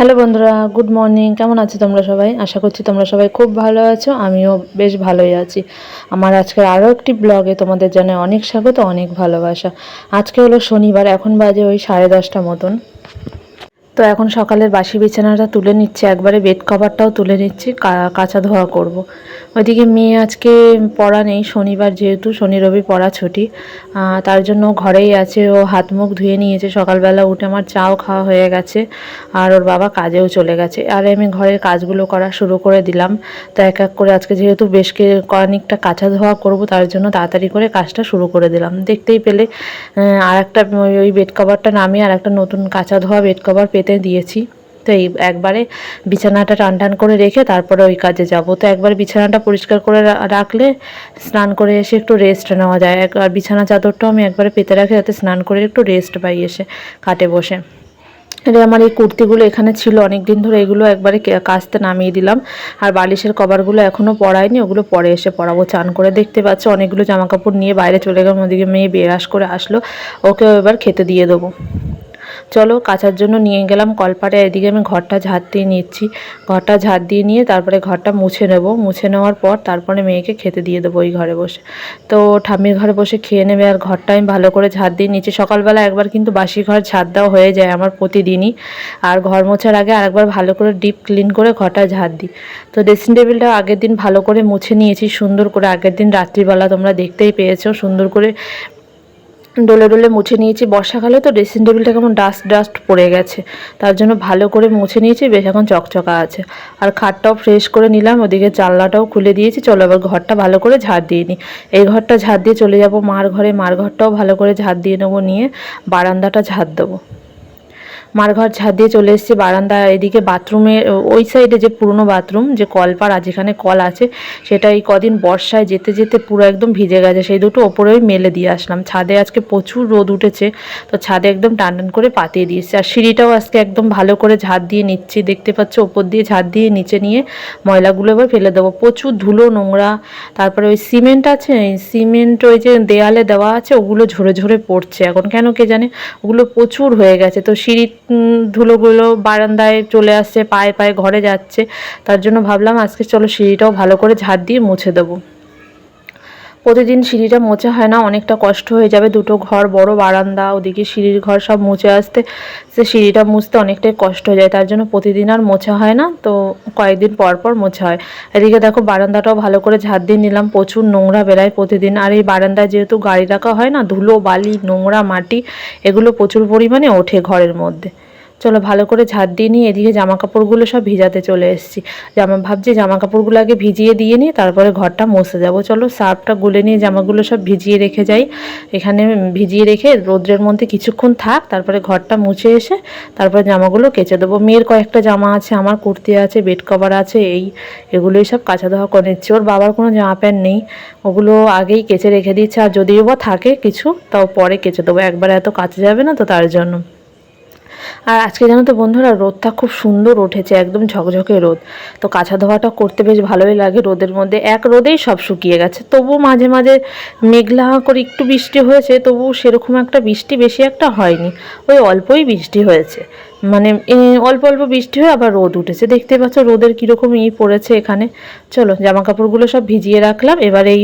Hello বন্ধুরা, good morning. কেমন আছো তোমরা সবাই? আশা করছি তোমরা সবাই খুব ভালো আছো, আমিও বেশ ভালোই আছি। আমার আজকের আরও একটি ব্লগে তোমাদের জানে অনেক স্বাগত, অনেক ভালোবাসা। আজকে হলো শনিবার, এখন বাজে ওই সাড়ে দশটা মতন। তো এখন সকালের বাসি বিছানাটা তুলে নিচ্ছে, একবারে বেড কভারটাও তুলে নিচ্ছি কাঁচা ধোয়া করব। ওইদিকে মেয়ে আজকে পড়া নেই, শনিবার যেহেতু, শনি রবি পড়া ছুটি তার জন্য ঘরেই আছে, ও হাত মুখ ধুয়ে নিয়েছে, সকালবেলা উঠে আমার চাও খাওয়া হয়ে গেছে, আর ওর বাবা কাজেও চলে গেছে আর আমি ঘরের কাজগুলো করা শুরু করে দিলাম, তো এক এক করে আজকে যেহেতু বেশ অনেকটা কাঁচা ধোয়া করব, তার জন্য তাড়াতাড়ি করে কাজটা শুরু করে দিলাম দেখতেই পেলে আর একটা ওই বেড কভারটা নামিয়ে আর একটা নতুন কাঁচা ধোয়া বেড কভার পেতে দিয়েছি। তো এই একবারে বিছানাটা টান টান করে রেখে তারপরে ওই কাজে যাব। তো একবার বিছানাটা পরিষ্কার করে রাখলে স্নান করে এসে একটু রেস্ট নেওয়া যায়। আর বিছানা চাদরটাও আমি একবারে পেতে রাখি যাতে স্নান করে একটু রেস্ট পাই এসে কাটে বসে। এটা আমার এই কুর্তিগুলো এখানে ছিল অনেক দিন ধরে, এগুলো একবারে কে- কাচতে নামিয়ে দিলাম। আর বালিশের কভারগুলো এখনও পরাইনি ওগুলো পরে এসে পরাবো। চান করে দেখতে পাচ্ছ, অনেকগুলো জামা কাপড় নিয়ে বাইরে চলে গেলাম। ওদিকে মেয়ে বেরাস করে আসলো। ওকেও এবার খেতে দিয়ে দেবো। চলো কাচার জন্য নিয়ে গেলাম কলপারে এদিকে আমি ঘরটা ঝাড় দিয়ে নিচ্ছি। ঘরটা ঝাড় দিয়ে নিয়ে তারপরে ঘরটা মুছে নেব। মুছে নেওয়ার পর তারপরে মেয়েকে খেতে দিয়ে দেবো ওই ঘরে বসে। তো ঠাম্মির ঘরে বসে খেয়ে নেবে, আর ঘরটা আমি ভালো করে ঝাড় দিয়ে নিচ্ছি। সকালবেলা একবার কিন্তু বাসি ঘর ঝাড় দেওয়া হয়ে যায় আমার প্রতিদিনই। আর ঘর মোছার আগে আরেকবার ভালো করে ডিপ ক্লিন করে ঘরটা ঝাড় দিই। তো ড্রেসিং টেবিলটা আগের দিন ভালো করে মুছে নিয়েছি, সুন্দর করে। আগের দিন রাত্রিবেলা তোমরা দেখতেই পেয়েছ, সুন্দর করে ডলে ডোলে মুছে নিয়েছি। বর্ষাকালে তো ড্রেসিং টেবিলটা কেমন ডাস্ট ডাস্ট পড়ে গেছে। তার জন্য ভালো করে মুছে নিয়েছি, বেশ এখন চকচকা আছে। আর খাটটাও ফ্রেশ করে নিলাম, ওদিকে জানলাটাও খুলে দিয়েছি। চলো আবার ঘরটা ভালো করে ঝাড় দিয়ে নিই এই ঘরটা ঝাড় দিয়ে চলে যাব মার ঘরে। মার ঘরটাও ভালো করে ঝাড় দিয়ে নেব, নিয়ে বারান্দাটা ঝাড় দেবো। মার ঘর ছাদ দিয়ে চলে এসেছি বারান্দা এদিকে বাথরুমে ওই সাইডে যে পুরনো বাথরুম যে কলপাড়া যেখানে কল আছে সেটা এই কদিন বর্ষায় যেতে যেতে পুরো একদম ভিজে গেছে। সেই দুটো ওপরেই মেলে দিয়ে আসলাম। ছাদে আজকে প্রচুর রোদ উঠেছে তো ছাদে একদম টান টান করে পাতিয়ে দিয়েছি আর সিঁড়িটাও আজকে একদম ভালো করে ঝাড় দিয়ে নিচ্ছি দেখতে পাচ্ছ ওপর দিয়ে ঝাড় দিয়ে নিচে নিয়ে ময়লাগুলো এবার ফেলে দেবো। প্রচুর ধুলো নোংরা তারপরে ওই সিমেন্ট আছে সিমেন্ট ওই যে দেয়ালে দেওয়া আছে ওগুলো ঝরে ঝরে পড়ছে। এখন কেন কে জানে ওগুলো প্রচুর হয়ে গেছে। তো উম, ধুলোগুলো বারান্দায় চলে আসছে, পায়ে পায়ে ঘরে যাচ্ছে। তার জন্য ভাবলাম আজকে চলো সিঁড়িটাও ভালো করে ঝাড় দিয়ে মুছে দেবো। প্রতিদিন সিঁড়িটা মোছা হয় না, অনেকটা কষ্ট হয়ে যাবে। দুটো ঘর, বড় বারান্দা, ওদিকে সিঁড়ির ঘর সব মুছে আসতে, সে সিঁড়িটা মুছতে অনেকটাই কষ্ট হয়ে যায়। তার জন্য প্রতিদিন আর মোছা হয় না, তো কয়েকদিন পর পর মোছা হয়। এদিকে দেখো বারান্দাটাও ভালো করে ঝাড় দিয়ে নিলাম, প্রচুর নোংরা বেরায় প্রতিদিন। আর এই বারান্দায় যেহেতু গাড়ি রাখা হয় না, ধুলো, বালি, নোংরা মাটি, এগুলো প্রচুর পরিমাণে ওঠে ঘরের মধ্যে। চলো ভালো করে ঝাড় দিয়ে নিয়ে এদিকে জামা কাপড়গুলো সব ভিজাতে চলে এসেছি। জামা ভাবছি জামা কাপড়গুলো আগে ভিজিয়ে দিয়ে নিই, তারপরে ঘরটা মুছে যাব। চলো সার্ফটা গুলে নিয়ে জামাগুলো সব ভিজিয়ে রেখে যাই। এখানে ভিজিয়ে রেখে রোদ্রের মধ্যে কিছুক্ষণ থাক, তারপরে ঘরটা মুছে এসে তারপরে জামাগুলো কেচে দেবো। মেয়ের কয়েকটা জামা আছে, আমার কুর্তি আছে, বেড কভার আছে, এই এগুলোই সব কাঁচা ধোয়া করে নিচ্ছি। ওর বাবার কোনো জামা প্যান্ট নেই, ওগুলো আগেই কেচে রেখে দিচ্ছে। আর যদিও বা থাকে কিছু, তাও পরে কেচে দেবো। একবার এত কাচা যাবে না তো তার জন্য। আর আজকে জানো তো বন্ধুরা, রোদটা খুব সুন্দর উঠেছে, একদম ঝকঝকে রোদ। তো কাঁচা ধোয়াটা করতে বেশ ভালোই লাগে, রোদের মধ্যে এক রোদেই সব শুকিয়ে গেছে। তবু মাঝে মাঝে মেঘলা করে একটু বৃষ্টি হয়েছে তবু সেরকম একটা বৃষ্টি বেশি একটা হয়নি, ওই অল্পই বৃষ্টি হয়েছে। মানে অল্প অল্প বৃষ্টি হয়ে আবার রোদ উঠেছে। দেখতে পাচ্ছ রোদের কীরকম ই পড়েছে এখানে। চলো জামা কাপড়গুলো সব ভিজিয়ে রাখলাম। এবার এই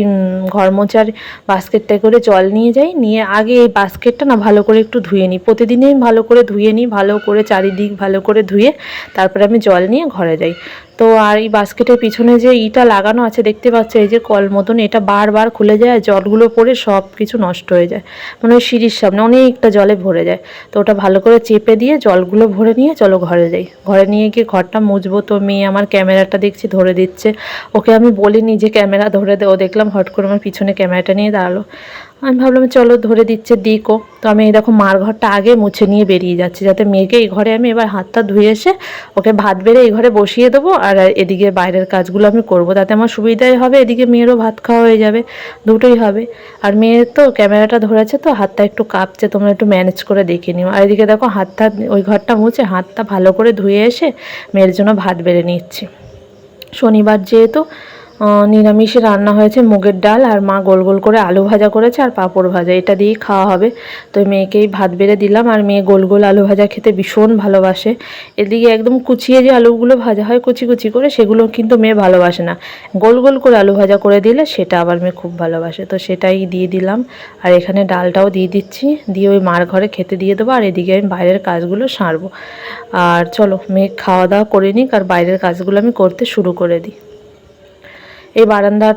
ঘর মোচার বাস্কেটটা করে জল নিয়ে যাই। নিয়ে আগে এই বাস্কেটটা না ভালো করে একটু ধুয়ে নিই। প্রতিদিনই ভালো করে ধুয়ে নিই, ভালো করে চারিদিক ভালো করে ধুয়ে, তারপরে আমি জল নিয়ে ঘরে যাই। তো আর এই বাস্কেটের পিছনে যে ইটা লাগানো আছে, দেখতে পাচ্ছ, এই যে কল মতন, এটা বারবার খুলে যায়, জলগুলো পড়ে সব কিছু নষ্ট হয়ে যায়। মানে ওই সিঁড়ির সামনে অনেকটা জলে ভরে যায়। তো ওটা ভালো করে চেপে দিয়ে জলগুলো ভরে নিয়ে চলো ঘরে যাই। ঘরে নিয়ে গিয়ে ঘরটা মুছবো, তো মেয়ে আমার ক্যামেরাটা দেখছি, ধরে দিচ্ছে। ওকে আমি বলিনি যে ক্যামেরা ধরে দে, ও দেখলাম হট করে আমার পিছনে ক্যামেরাটা নিয়ে দাঁড়াল। আমি ভাবলাম, চলো ধরে দিচ্ছে দিকও। তো আমি এই দেখো মার ঘরটা আগে মুছে নিয়ে বেরিয়ে যাচ্ছি, যাতে মেয়েকে এই ঘরে আমি এবার হাতটা ধুয়ে এসে ওকে ভাত বেড়ে এই ঘরে বসিয়ে দেবো আর এদিকে বাইরের কাজগুলো আমি করব। তাতে আমার সুবিধাই হবে, এদিকে মেয়েরও ভাত খাওয়া হয়ে যাবে, দুটোই হবে। আর মেয়ের তো ক্যামেরাটা ধরেছে তো, হাতটা একটু কাঁপছে, তোমরা একটু ম্যানেজ করে দেখে নিও। আর এদিকে দেখো হাতটা, ওই ঘরটা মুছে হাতটা ভালো করে ধুয়ে এসে মেয়ের জন্য ভাত বেড়ে নিচ্ছি। শনিবার যেহেতু নিরামিষে রান্না হয়েছে মুগের ডাল আর মা গোল গোল করে আলু ভাজা করেছে আর পাঁপড় ভাজা। এটা দিয়েই খাওয়া হবে। তো মেয়েকেই ভাত বেড়ে দিলাম আর মেয়ে গোল গোল আলু ভাজা খেতে ভীষণ ভালোবাসে। এদিকে একদম কুচিয়ে যে আলুগুলো ভাজা হয় কুচি কুচি করে সেগুলো কিন্তু মেয়ে ভালোবাসে না। গোল গোল করে আলু ভাজা করে দিলে সেটা আবার মেয়ে খুব ভালোবাসে। তো সেটাই দিয়ে দিলাম। আর এখানে ডালটাও দিয়ে দিচ্ছি। দিয়ে ওই মার ঘরে খেতে দিয়ে দেবো আর এদিকে আমি বাইরের কাজগুলো সারবো। আর চলো মেয়ে খাওয়া দাওয়া করে নিক আর বাইরের কাজগুলো আমি করতে শুরু করে দিই। এই বারান্দার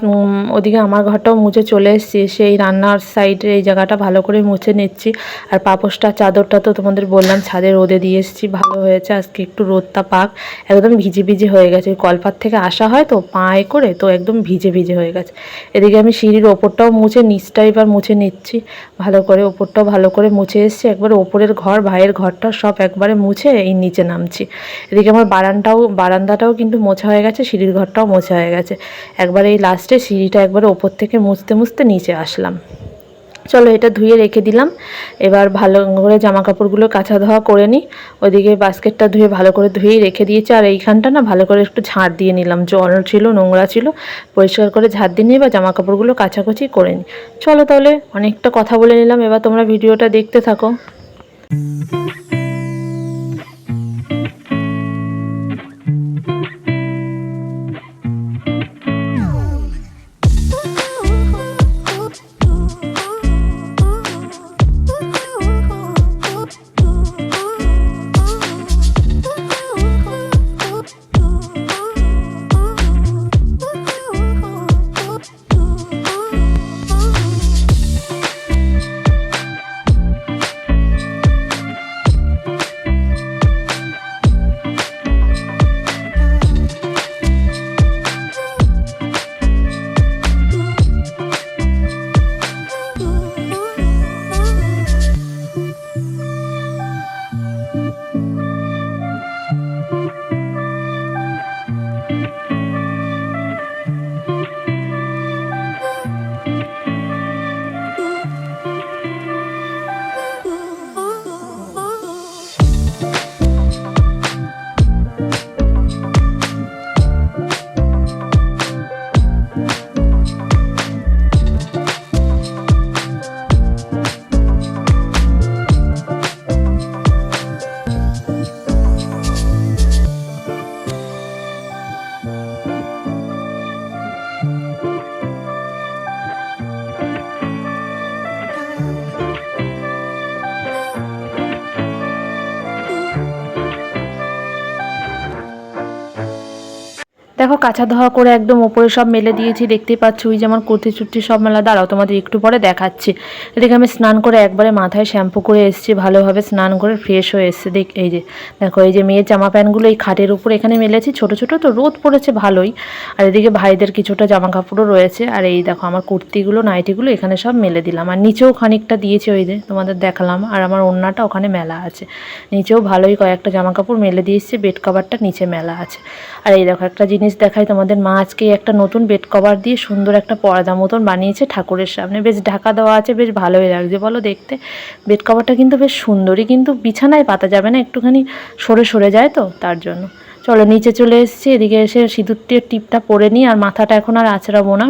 ওদিকে আমার ঘরটাও মুছে চলে এসেছি। সেই রান্নার সাইডে এই জায়গাটা ভালো করে মুছে নিচ্ছি। আর পাপোশটা, চাদরটা তো তোমাদের বললাম, ছাদে রোদে দিয়ে এসেছি। ভালো হয়েছে, আজকে একটু রোদটা পাক। একদম ভিজে ভিজে হয়ে গেছে। কলপাত থেকে আসা হয় তো, পায়ে করে তো একদম ভিজে ভিজে হয়ে গেছে। এদিকে আমি সিঁড়ির ওপরটাও মুছে, নিচটা এবার মুছে নিচ্ছি। ভালো করে ওপরটাও ভালো করে মুছে এসেছি। একবার ওপরের ঘর, ভাইয়ের ঘরটা সব একবারে মুছে এই নিচে নামছি। এদিকে আমার বারান্দাও, বারান্দাটাও কিন্তু মোছা হয়ে গেছে, সিঁড়ির ঘরটাও মোছা হয়ে গেছে। একবারে এই লাস্টে সিঁড়িটা একবার ওপর থেকে মুছতে মুছতে নিচে আসলাম। চলো এটা ধুয়ে রেখে দিলাম। এবার ভালো করে জামা কাপড়গুলো কাঁচা ধোয়া করে নিই। ওইদিকে বাস্কেটটা ধুয়ে ভালো করে ধুয়েই রেখে দিয়েছি। আর এইখানটা না ভালো করে একটু ঝাঁট দিয়ে নিলাম। জল ছিল, নোংরা ছিল। পরিষ্কার করে ঝাঁট দিয়ে নিই বা জামা কাপড়গুলো কাচাকুচি করে নিই। চলো তাহলে অনেকটা কথা বলে নিলাম। এবার তোমরা ভিডিওটা দেখতে থাকো। দেখো কাঁচা ধোয়া করে একদম ওপরে সব মেলে দিয়েছি, দেখতেই পাচ্ছ ওই যেমন কুর্তি চুর্তি সব মেলা। দাঁড়াও, তোমাদের একটু পরে দেখাচ্ছি। এদিকে আমি স্নান করে একবারে মাথায় শ্যাম্পু করে এসেছি, ভালোভাবে স্নান করে ফ্রেশ হয়ে এসেছে। দেখ, এই যে, দেখো, এই যে মেয়ের জামা প্যান্টগুলো এই খাটের উপর এখানে মেলেছি, ছোট ছোট তো, রোদ পড়েছে ভালোই। আর এদিকে ভাইদের কিছুটা জামা কাপড়ও রয়েছে। আর এই দেখো, আমার কুর্তিগুলো, নাইটিগুলো এখানে সব মেলে দিলাম। আর নিচেও খানিকটা দিয়েছে ওই যে, তোমাদের দেখালাম। আর আমার ওড়নাটা ওখানে মেলা আছে। নিচেও ভালোই কয়েকটা জামা কাপড় মেলে দিয়ে এসছে, বেড কভারটা নিচে মেলা আছে। আর এই দেখো, একটা জিনিস দেখাই তোমাদের মা আজকে একটা নতুন বেড কভার দিয়ে সুন্দর একটা পর্দা মতন বানিয়েছে ঠাকুরের সামনে। বেশ ঢাকা দেওয়া আছে, বেশ ভালোই লাগছে বলো দেখতে। বেড কভারটা কিন্তু বেশ সুন্দরই, কিন্তু বিছানায় পাতা যাবে না, একটুখানি সরে সরে যায় তো তার জন্য। চলো নিচে চলে এসেছি, এদিকে এসে সিঁদুরটির টিপটা পরে নিই, আর মাথাটা এখন আর আছড়াবো না।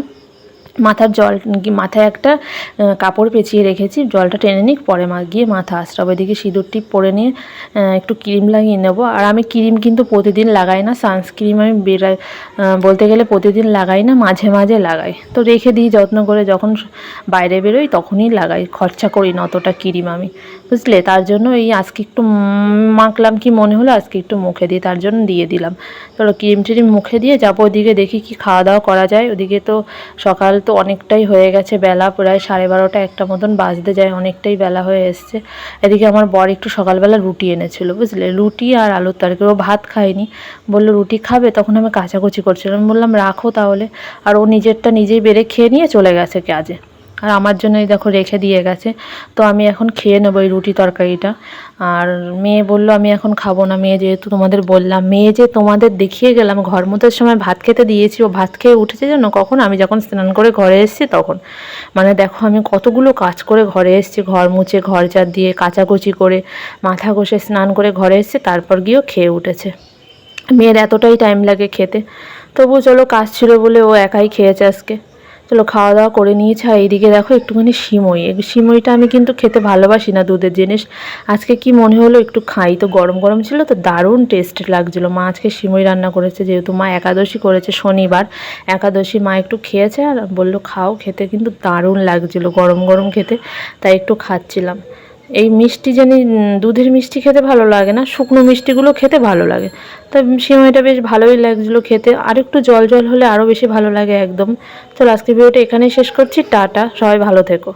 মাথার জল মাথায় একটা কাপড় পেঁচিয়ে রেখেছি, জলটা টেনে নিক, পরে মা গিয়ে মাথা আশ্রাবো এদিকে সিঁদুর টিপ পরে নিয়ে একটু ক্রিম লাগিয়ে নেব। আর আমি ক্রিম কিন্তু প্রতিদিন লাগাই না, সানস্ক্রিম আমি বেরাই বলতে গেলে প্রতিদিন লাগাই না, মাঝে মাঝে লাগাই। তো রেখে দিই যত্ন করে, যখন বাইরে বেরোই তখনই লাগাই, খরচা করি না অতটা ক্রিম আমি। বুঝলে? তার জন্য এই আজকে একটু মাখলাম কি মনে হলো, আজকে একটু মুখে দিই, তার জন্য দিয়ে দিলাম। চলো, ক্রিম ট্রিম মুখে দিয়ে যাব ওদিকে দেখি কি খাওয়া দাওয়া করা যায়। ওদিকে তো সকাল তো অনেকটাই হয়ে গেছে বেলা, প্রায় সাড়ে বারোটা একটা মতন বাজতে যায়, অনেকটাই বেলা হয়ে এসছে। এদিকে আমার বর একটু সকালবেলা রুটি এনেছিল, বুঝলে? রুটি আর আলুর তরকারি, ও ভাত খায়নি। বলল, রুটি খাবে? তখন আমি কাচাকুচি করছিলাম। বললাম, রাখো তাহলে। আর ও নিজেরটা নিজেই বেড়ে খেয়ে নিয়ে চলে গেছে কাজে। আর আমার জন্যই দেখো রেখে দিয়ে গেছে। তো আমি এখন খেয়ে নেব এই রুটি তরকারিটা। আর মেয়ে বলল, আমি এখন খাব না মেয়ে, যেহেতু তোমাদের বললাম। মেয়ে যে তোমাদের দেখিয়ে গেলাম, ঘর মতের সময় ভাত খেতে দিয়েছি, ও ভাত খেয়ে উঠেছে যেন, কখন? আমি যখন স্নান করে ঘরে এসেছি তখন। মানে দেখো, আমি কতগুলো কাজ করে ঘরে এসেছি, ঘর মুছে, ঘর চার দিয়ে, কাচাকুচি করে, মাথা ঘষে স্নান করে ঘরে এসেছি, তারপর গিয়েও খেয়ে উঠেছে। মেয়ের এতটাই টাইম লাগে খেতে। তবু চলো, কাজ ছিল বলে ও একাই খেয়েছে আজকে। চলো খাওয়া দাওয়া করে নিয়েছে আর এইদিকে দেখো একটুখানি সিমই। সিমইটা আমি কিন্তু খেতে ভালোবাসি না দুধের জিনিস। আজকে কি মনে হলো একটু খাই। তো গরম গরম ছিল তো দারুণ টেস্ট লাগছিল। মা আজকে সিমই রান্না করেছে, যেহেতু মা একাদশী করেছে শনিবার। একাদশী মা একটু খেয়েছে আর বলল, খাও, খেতে কিন্তু দারুণ লাগছিল গরম গরম খেতে। তাই একটু খাচ্ছিলাম। এই মিষ্টি জানি দুধের মিষ্টি খেতে ভালো লাগে না, শুকনো মিষ্টিগুলো খেতে ভালো লাগে। তা সিমাইটা বেশ ভালোই লাগছিল খেতে। আর একটু জল জল হলে আরও বেশি ভালো লাগে একদম। চলো আজকে ভিডিওটা এখানেই শেষ করছি, টাটা, সবাই ভালো থেকো।